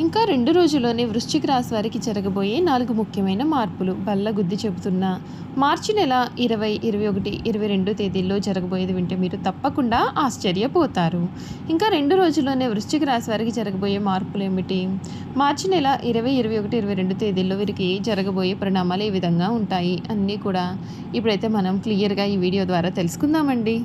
ఇంకా రెండు రోజుల్లోనే వృశ్చిక రాశి వారికి జరగబోయే నాలుగు ముఖ్యమైన మార్పులు. బల్ల గుద్ది చెబుతున్న మార్చి నెల ఇరవై ఇరవై ఒకటి ఇరవై రెండు తేదీల్లో జరగబోయేది వింటే మీరు తప్పకుండా ఆశ్చర్యపోతారు. ఇంకా రెండు రోజుల్లోనే వృశ్చిక రాశి వారికి జరగబోయే మార్పులు ఏమిటి? మార్చి నెల ఇరవై ఇరవై ఒకటి ఇరవై రెండు తేదీల్లో వీరికి జరగబోయే పరిణామాలు ఏ విధంగా ఉంటాయి? అన్నీ కూడా ఇప్పుడైతే మనం క్లియర్గా ఈ వీడియో ద్వారా తెలుసుకుందామండి.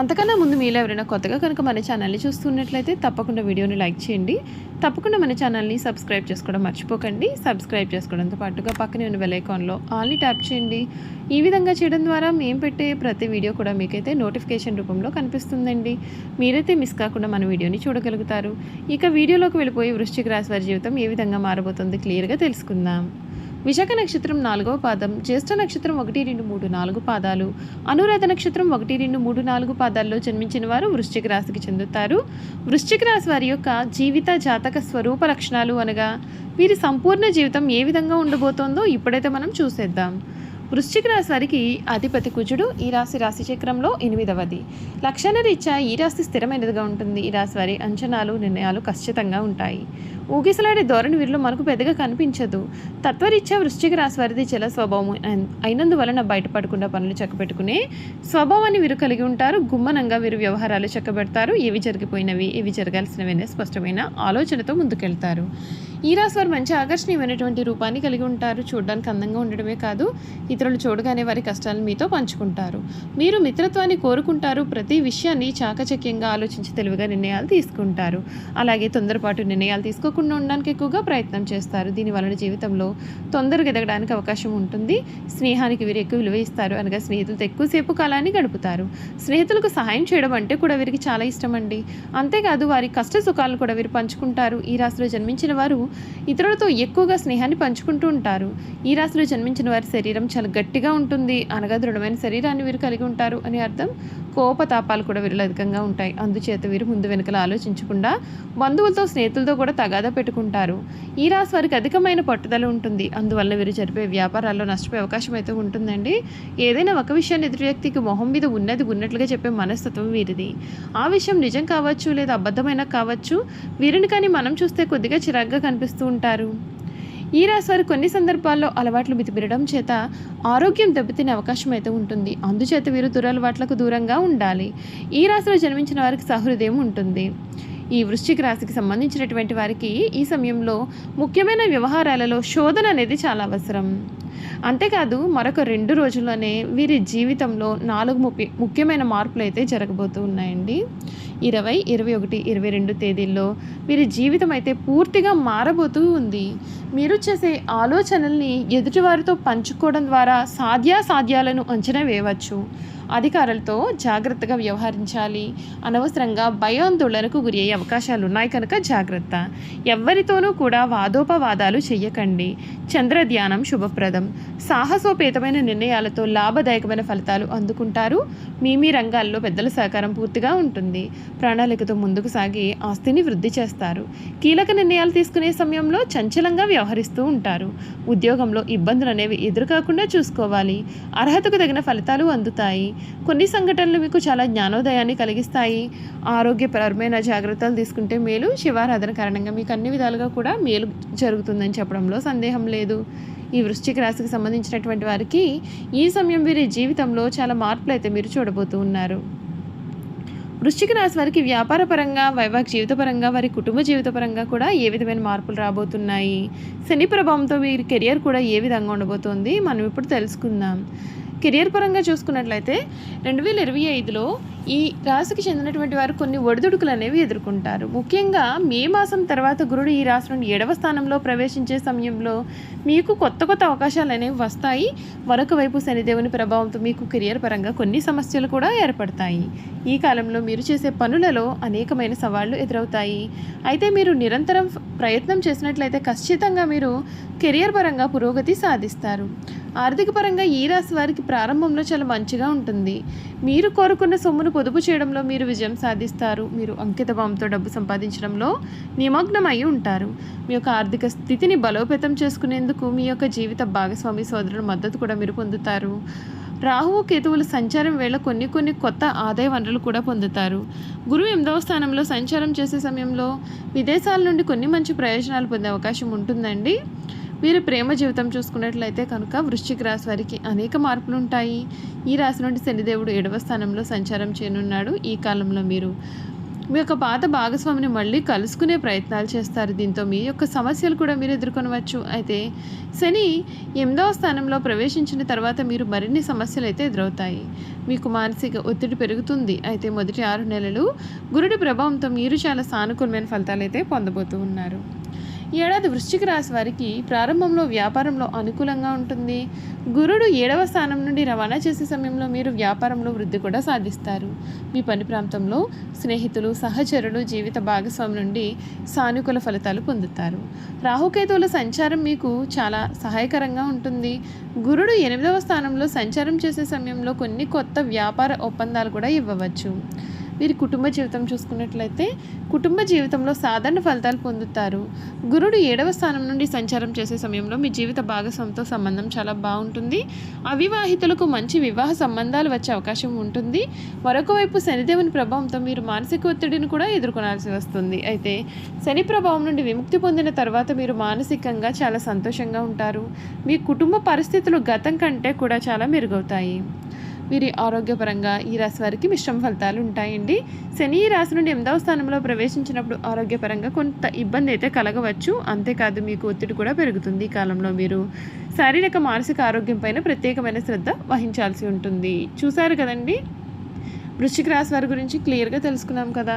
అంతకన్నా ముందు మీలో ఎవరైనా కొత్తగా కనుక మన ఛానల్ని చూస్తున్నట్లయితే తప్పకుండా వీడియోని లైక్ చేయండి. తప్పకుండా మన ఛానల్ని సబ్స్క్రైబ్ చేసుకోవడం మర్చిపోకండి. సబ్స్క్రైబ్ చేసుకోవడంతో పాటుగా పక్కనే ఉన్న బెల్ ఐకాన్లో ఆల్ని ట్యాప్ చేయండి. ఈ విధంగా చేయడం ద్వారా మేము పెట్టే ప్రతి వీడియో కూడా మీకైతే నోటిఫికేషన్ రూపంలో కనిపిస్తుందండి. మీరైతే మిస్ కాకుండా మన వీడియోని చూడగలుగుతారు. ఇక వీడియోలోకి వెళ్ళిపోయి వృశ్చిక రాశి వారి జీవితం ఏ విధంగా మారబోతుంది క్లియర్గా తెలుసుకుందాం. విశాఖ నక్షత్రం నాలుగవ పాదం జ్యేష్ఠ నక్షత్రం ఒకటి రెండు మూడు నాలుగు పాదాలు. అనురాధ నక్షత్రం ఒకటి రెండు మూడు నాలుగు పాదాల్లో జన్మించిన వారు వృశ్చిక రాశికి చెందుతారు. వృశ్చిక రాశి వారి యొక్క జీవిత జాతక స్వరూప లక్షణాలు అనగా వీరి సంపూర్ణ జీవితం ఏ విధంగా ఉండబోతోందో ఇప్పుడైతే మనం చూసేద్దాం. వృశ్చిక రాశివారికి అధిపతి కుజుడు ఈ రాశి రాశి చక్రంలో ఎనిమిదవది. లక్షణ రీత్యా ఈ రాశి స్థిరమైనదిగా ఉంటుంది. ఈ రాశి వారి అంచనాలు నిర్ణయాలు ఖచ్చితంగా ఉంటాయి. ఊగిసలాడే ధోరణి వీరిలో మనకు పెద్దగా కనిపించదు. తత్వరీత్యా వృశ్చిక రాశి వారిది జల స్వభావం అయినందువలన బయటపడకుండా పనులు చక్కబెట్టుకునే స్వభావాన్ని వీరు కలిగి ఉంటారు. గుమ్మనంగా వీరు వ్యవహారాలు చక్కబెడతారు. ఏవి జరిగిపోయినవి ఏవి జరగాల్సినవి అనే స్పష్టమైన ఆలోచనతో ముందుకెళ్తారు. ఈ రాశి వారు మంచి ఆకర్షణీయమైనటువంటి రూపాన్ని కలిగి ఉంటారు. చూడడానికి అందంగా ఉండడమే కాదు ఇతరులు చూడగానే వారి కష్టాలను మీతో పంచుకుంటారు. మీరు మిత్రత్వాన్ని కోరుకుంటారు. ప్రతి విషయాన్ని చాకచక్యంగా ఆలోచించి తెలివిగా నిర్ణయాలు తీసుకుంటారు. అలాగే తొందరపాటు నిర్ణయాలు తీసుకోకుండా ఉండడానికి ఎక్కువగా ప్రయత్నం చేస్తారు. దీని వలన జీవితంలో తొందరగా ఎదగడానికి అవకాశం ఉంటుంది. స్నేహానికి వీరు ఎక్కువ విలువ ఇస్తారు. అనగా స్నేహితులతో ఎక్కువసేపు కాలాన్ని గడుపుతారు. స్నేహితులకు సహాయం చేయడం అంటే కూడా వీరికి చాలా ఇష్టం అండి అంతేకాదు వారి కష్ట సుఖాలను కూడా వీరు పంచుకుంటారు. ఈ రాశిలో జన్మించిన వారు ఇతరులతో ఎక్కువగా స్నేహాన్ని పంచుకుంటూ ఉంటారు. ఈ రాశిలో జన్మించిన వారి శరీరం చాలా గట్టిగా ఉంటుంది. అనగా దృఢమైన శరీరాన్ని వీరు కలిగి ఉంటారు అని అర్థం. కోపతాపాలు కూడా వీరిలో అధికంగా ఉంటాయి. అందుచేత వీరు ముందు వెనుకలు ఆలోచించకుండా బంధువులతో స్నేహితులతో కూడా తగాదా పెట్టుకుంటారు. ఈ రాశి వారికి అధికమైన పట్టుదల ఉంటుంది. అందువల్ల వీరు జరిపే వ్యాపారాల్లో నష్టపోయే అవకాశం అయితే ఉంటుందండి. ఏదైనా ఒక విషయాన్ని ఎదుటి వ్యక్తికి మొహం మీద ఉన్నది ఉన్నట్లుగా చెప్పే మనస్తత్వం వీరిది. ఆ విషయం నిజం కావచ్చు లేదా అబద్ధమైన కావచ్చు వీరిని కానీ మనం చూస్తే కొద్దిగా చిరాగ్గా కనిపిస్తూ ఉంటారు. ఈ రాశి వారు కొన్ని సందర్భాల్లో అలవాట్లు మితిమిరడం చేత ఆరోగ్యం దెబ్బతినే అవకాశం అయితే ఉంటుంది. అందుచేత వీరు దురలవాట్లకు దూరంగా ఉండాలి. ఈ రాశిలో జన్మించిన వారికి సహృదయం ఉంటుంది. ఈ వృశ్చిక రాశికి సంబంధించినటువంటి వారికి ఈ సమయంలో ముఖ్యమైన వ్యవహారాలలో శోధన అనేది చాలా అవసరం. అంతేకాదు మరొక రెండు రోజుల్లోనే వీరి జీవితంలో నాలుగు ముఖ్య ముఖ్యమైన మార్పులు అయితే జరగబోతూ ఉన్నాయండి. ఇరవై ఇరవై ఒకటి ఇరవై రెండు తేదీల్లో వీరి జీవితం అయితే పూర్తిగా మారబోతూ ఉంది. మీరు చేసే ఆలోచనల్ని ఎదుటివారితో పంచుకోవడం ద్వారా సాధ్యాసాధ్యాలను అంచనా వేయవచ్చు. అధికారులతో జాగ్రత్తగా వ్యవహరించాలి. అనవసరంగా భయాందోళనకు గురి అయ్యే అవకాశాలు ఉన్నాయి కనుక జాగ్రత్త. ఎవ్వరితోనూ కూడా వాదోపవాదాలు చెయ్యకండి. చంద్రధ్యానం శుభప్రదం. సాహసోపేతమైన నిర్ణయాలతో లాభదాయకమైన ఫలితాలు అందుకుంటారు. మీ మీ రంగాల్లో పెద్దల సహకారం పూర్తిగా ఉంటుంది. ప్రణాళికతో ముందుకు సాగి ఆస్తిని వృద్ధి చేస్తారు. కీలక నిర్ణయాలు తీసుకునే సమయంలో చంచలంగా వ్యవహరిస్తూ ఉంటారు. ఉద్యోగంలో ఇబ్బందులు అనేవి ఎదురుకాకుండా చూసుకోవాలి. అర్హతకు తగిన ఫలితాలు అందుతాయి. కొన్ని సంఘటనలు మీకు చాలా జ్ఞానోదయాన్ని కలిగిస్తాయి. ఆరోగ్యపరమైన జాగ్రత్తలు తీసుకుంటే మేలు. శివారాధన కారణంగా మీకు అన్ని విధాలుగా కూడా మేలు జరుగుతుందని చెప్పడంలో సందేహం లేదు. ఈ వృశ్చిక రాశికి సంబంధించినటువంటి వారికి ఈ సమయం వీరి జీవితంలో చాలా మార్పులు అయితే మీరు చూడబోతూ ఉన్నారు. వృశ్చిక రాశి వారికి వ్యాపార పరంగా వైవాహిక జీవితపరంగా వారి కుటుంబ జీవితపరంగా కూడా ఏ విధమైన మార్పులు రాబోతున్నాయి? శని ప్రభావంతో వీరి కెరియర్ కూడా ఏ విధంగా ఉండబోతోంది? మనం ఇప్పుడు తెలుసుకుందాం. కెరియర్ పరంగా చూసుకున్నట్లయితే రెండు వేల ఇరవై ఐదులో ఈ రాశికి చెందినటువంటి వారు కొన్ని ఒడిదుడుకులు అనేవి ఎదుర్కొంటారు. ముఖ్యంగా మే మాసం తర్వాత గురుడు ఈ రాశి నుండి ఏడవ స్థానంలో ప్రవేశించే సమయంలో మీకు కొత్త కొత్త అవకాశాలు అనేవి వస్తాయి. మరొక వైపు శనిదేవుని ప్రభావంతో మీకు కెరియర్ పరంగా కొన్ని సమస్యలు కూడా ఏర్పడతాయి. ఈ కాలంలో మీరు చేసే పనులలో అనేకమైన సవాళ్ళు ఎదురవుతాయి. అయితే మీరు నిరంతరం ప్రయత్నం చేసినట్లయితే ఖచ్చితంగా మీరు కెరియర్ పరంగా పురోగతి సాధిస్తారు. ఆర్థిక పరంగా ఈ రాశి వారికి ప్రారంభంలో చాలా మంచిగా ఉంటుంది. మీరు కోరుకున్న సొమ్మును పొదుపు చేయడంలో మీరు విజయం సాధిస్తారు. మీరు అంకిత భావంతో డబ్బు సంపాదించడంలో నిమగ్నమై ఉంటారు. మీ యొక్క ఆర్థిక స్థితిని బలోపేతం చేసుకునేందుకు మీ యొక్క జీవిత భాగస్వామి సోదరుల మద్దతు కూడా మీరు పొందుతారు. రాహువు కేతువుల సంచారం వేళ కొన్ని కొన్ని కొత్త ఆదాయ వనరులు కూడా పొందుతారు. గురువు ఎనిమిదవ స్థానంలో సంచారం చేసే సమయంలో విదేశాల నుండి కొన్ని మంచి ప్రయోజనాలు పొందే అవకాశం ఉంటుందండి. మీరు ప్రేమ జీవితం చూసుకున్నట్లయితే కనుక వృశ్చిక రాశి వారికి అనేక మార్పులు ఉంటాయి ఈ రాశి నుండి శనిదేవుడు ఏడవ స్థానంలో సంచారం చేయనున్నాడు. ఈ కాలంలో మీరు మీ యొక్క పాత భాగస్వామిని మళ్ళీ కలుసుకునే ప్రయత్నాలు చేస్తారు. దీంతో మీ యొక్క సమస్యలు కూడా మీరు ఎదుర్కొనవచ్చు. అయితే శని ఎనిమిదవ స్థానంలో ప్రవేశించిన తర్వాత మీరు మరిన్ని సమస్యలు అయితే ఎదురవుతాయి. మీకు మానసిక ఒత్తిడి పెరుగుతుంది. అయితే మొదటి ఆరు నెలలు గురుడి ప్రభావంతో మీరు చాలా సానుకూలమైన ఫలితాలు అయితే పొందబోతూ ఉన్నారు. ఈ ఏడాది వృశ్చిక రాశి వారికి ప్రారంభంలో వ్యాపారంలో అనుకూలంగా ఉంటుంది. గురుడు ఏడవ స్థానం నుండి రవాణా చేసే సమయంలో మీరు వ్యాపారంలో వృద్ధి కూడా సాధిస్తారు. మీ పని ప్రాంతంలో స్నేహితులు సహచరులు జీవిత భాగస్వామి నుండి సానుకూల ఫలితాలు పొందుతారు. రాహుకేతువుల సంచారం మీకు చాలా సహాయకరంగా ఉంటుంది. గురుడు ఎనిమిదవ స్థానంలో సంచారం చేసే సమయంలో కొన్ని కొత్త వ్యాపార ఒప్పందాలు కూడా ఇవ్వవచ్చు. వీరి కుటుంబ జీవితం చూసుకున్నట్లయితే కుటుంబ జీవితంలో సాధారణ ఫలితాలు పొందుతారు. గురుడు ఏడవ స్థానం నుండి సంచారం చేసే సమయంలో మీ జీవిత భాగస్వామితో సంబంధం చాలా బాగుంటుంది. అవివాహితులకు మంచి వివాహ సంబంధాలు వచ్చే అవకాశం ఉంటుంది. మరొక వైపు శనిదేవుని ప్రభావంతో మీరు మానసిక ఒత్తిడిని కూడా ఎదుర్కొనాల్సి వస్తుంది. అయితే శని ప్రభావం నుండి విముక్తి పొందిన తర్వాత మీరు మానసికంగా చాలా సంతోషంగా ఉంటారు. మీ కుటుంబ పరిస్థితులు గతం కంటే కూడా చాలా మెరుగవుతాయి. వీరి ఆరోగ్యపరంగా ఈ రాశి వారికి మిశ్రమ ఫలితాలు ఉంటాయండి. శని ఈ రాశి నుండి ఎనిమిదవ స్థానంలో ప్రవేశించినప్పుడు ఆరోగ్యపరంగా కొంత ఇబ్బంది అయితే కలగవచ్చు. అంతేకాదు మీకు ఒత్తిడి కూడా పెరుగుతుంది ఈ కాలంలో మీరు. శారీరక మానసిక ఆరోగ్యం పైన ప్రత్యేకమైన శ్రద్ధ వహించాల్సి ఉంటుంది. చూసారు కదండి? వృశ్చిక రాశి వారి గురించి క్లియర్గా తెలుసుకున్నాం కదా.